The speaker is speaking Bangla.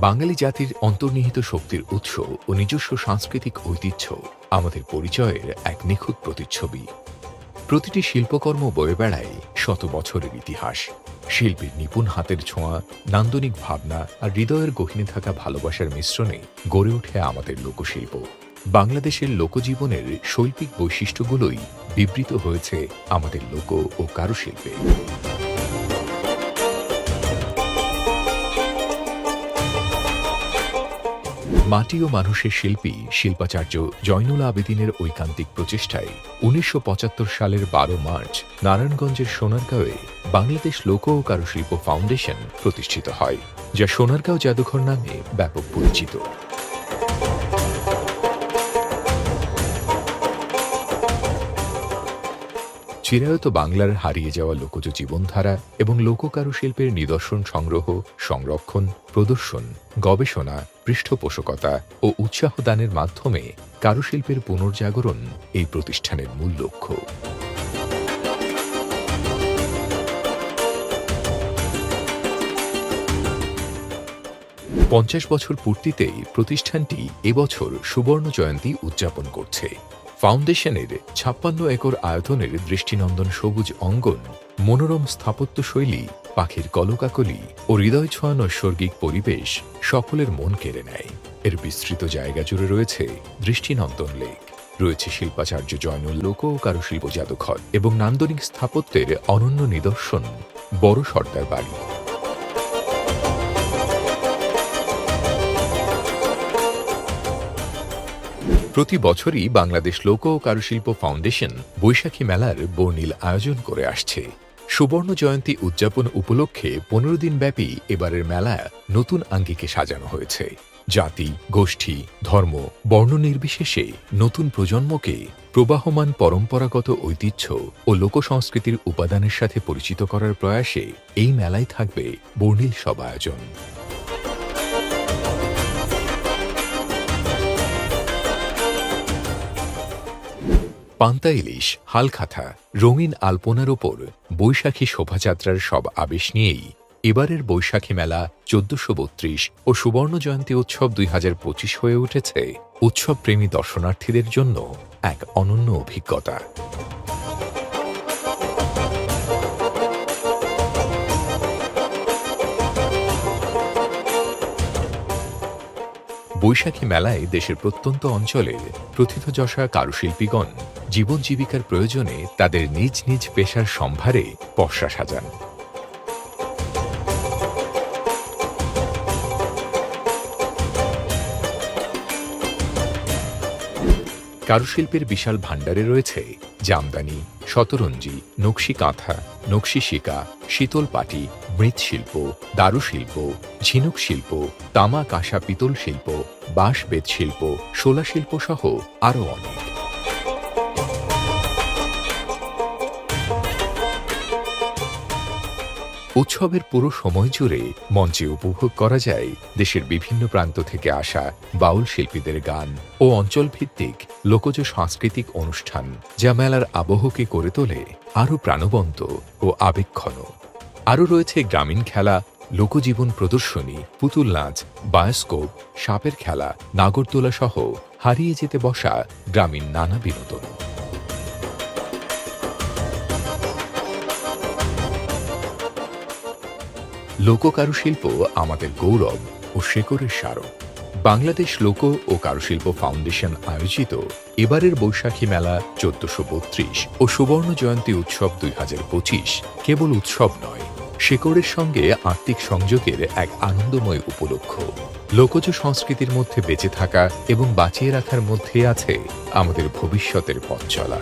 বাঙালি জাতির অন্তর্নিহিত শক্তির উৎস ও নিজস্ব সাংস্কৃতিক ঐতিহ্য আমাদের পরিচয়ের এক নিখুঁত প্রতিচ্ছবি। প্রতিটি শিল্পকর্ম বয়ে বেড়ায় শত বছরের ইতিহাস। শিল্পীর নিপুণ হাতের ছোঁয়া, নান্দনিক ভাবনা আর হৃদয়ের গহিনে থাকা ভালোবাসার মিশ্রণে গড়ে ওঠে আমাদের লোকশিল্প। বাংলাদেশের লোকজীবনের শৈল্পিক বৈশিষ্ট্যগুলোই বিবৃত হয়েছে আমাদের লোক ও কারুশিল্পে। মাটি ও মানুষের শিল্পী শিল্পাচার্য জয়নুল আবেদিনের ঐকান্তিক প্রচেষ্টায় উনিশশো পঁচাত্তর সালের বারো মার্চ নারায়ণগঞ্জের সোনারগাঁওয়ে বাংলাদেশ লোক ও কারুশিল্প ফাউন্ডেশন প্রতিষ্ঠিত হয়, যা সোনারগাঁও জাদুঘর নামে ব্যাপক পরিচিত। চিরায়ত বাংলার হারিয়ে যাওয়া লোকজ জীবনধারা এবং লোককারুশিল্পের নিদর্শন, সংগ্রহ, সংরক্ষণ, প্রদর্শন, গবেষণা, পৃষ্ঠপোষকতা ও উৎসাহ দানের মাধ্যমে কারুশিল্পের পুনর্জাগরণ এই প্রতিষ্ঠানের মূল লক্ষ্য। পঞ্চাশ বছর পূর্তিতেই প্রতিষ্ঠানটি এবছর সুবর্ণ জয়ন্তী উদযাপন করছে। ফাউন্ডেশনের ছাপ্পান্ন একর আয়তনের দৃষ্টিনন্দন সবুজ অঙ্গন, মনোরম স্থাপত্যশৈলী পাখির কলকাকলি ও হৃদয় ছোঁয়া নৈসর্গিক পরিবেশ সকলের মন কেড়ে নেয়। এর বিস্তৃত জায়গা জুড়ে রয়েছে দৃষ্টিনন্দন লেক। রয়েছে শিল্পাচার্য জয়নুল লোক ও কারুশিল্প জাদুঘর এবং নান্দনিক স্থাপত্যের অনন্য নিদর্শন, বড় সর্দার বাড়ি। প্রতি বছরই বাংলাদেশ লোক ও কারুশিল্প ফাউন্ডেশন বৈশাখী মেলার বর্ণিল আয়োজন করে আসছে। সুবর্ণ জয়ন্তী উদযাপন উপলক্ষে পনেরো দিন ব্যাপী এবারের মেলা নতুন আঙ্গিকে সাজানো হয়েছে। জাতি, গোষ্ঠী, ধর্ম, বর্ণ নির্বিশেষে নতুন প্রজন্মকে প্রবাহমান পরম্পরাগত ঐতিহ্য ও লোকসংস্কৃতির উপাদানের সাথে পরিচিত করার প্রয়াসে এই মেলায় থাকবে বর্ণিল সব আয়োজন পান্তা ইলিশ হালখাথা রঙিন আলপনার ওপর বৈশাখী শোভাযাত্রার সব আবেশ নিয়েই এবারের বৈশাখী মেলা চোদ্দশো বত্রিশ ও সুবর্ণ জয়ন্তী উৎসব দুই হাজার পঁচিশ হয়ে উঠেছে উৎসবপ্রেমী দর্শনার্থীদের জন্য এক অনন্য অভিজ্ঞতা। বৈশাখী মেলায় দেশের প্রত্যন্ত অঞ্চলের প্রথিতযশা কারুশিল্পীগণ জীবন জীবিকার প্রয়োজনে তাদের নিজ নিজ পেশার সম্ভারে পশরা সাজান। কারুশিল্পের বিশাল ভাণ্ডারে রয়েছে জামদানি, শতরঞ্জি, নকশি কাঁথা, নকশি শিকা, শীতল পাটি, মৃৎশিল্প, দারুশিল্প, ঝিনুক শিল্প, তামা কাঁসা পিতল শিল্প, বাঁশ বেত শিল্প শোলা শিল্প সহ আরও অনেক। উৎসবের পুরো সময় জুড়ে মঞ্চে উপভোগ করা যায় দেশের বিভিন্ন প্রান্ত থেকে আসা বাউল শিল্পীদের গান ও অঞ্চলভিত্তিক লোকজ সাংস্কৃতিক অনুষ্ঠান, যা মেলার আবহকে করে তোলে আরও প্রাণবন্ত ও আবেগক্ষণ আরও রয়েছে গ্রামীণ খেলা, লোকজীবন প্রদর্শনী, পুতুল নাচ, বায়োস্কোপ, সাপের খেলা, নাগরদোলা সহ হারিয়ে যেতে বসা গ্রামীণ নানা বিনোদন। লোককারুশিল্প আমাদের গৌরব ও শেকরের স্মারক বাংলাদেশ লোক ও কারুশিল্প ফাউন্ডেশন আয়োজিত এবারের বৈশাখী মেলা চোদ্দশো বত্রিশ ও সুবর্ণ জয়ন্তী উৎসব দুই হাজার পঁচিশ কেবল উৎসব নয়, শেকড়ের সঙ্গে আত্মিক সংযোগের এক আনন্দময় উপলক্ষ। লোকজ সংস্কৃতির মধ্যে বেঁচে থাকা এবং বাঁচিয়ে রাখার মধ্যে আছে আমাদের ভবিষ্যতের পথ চলা।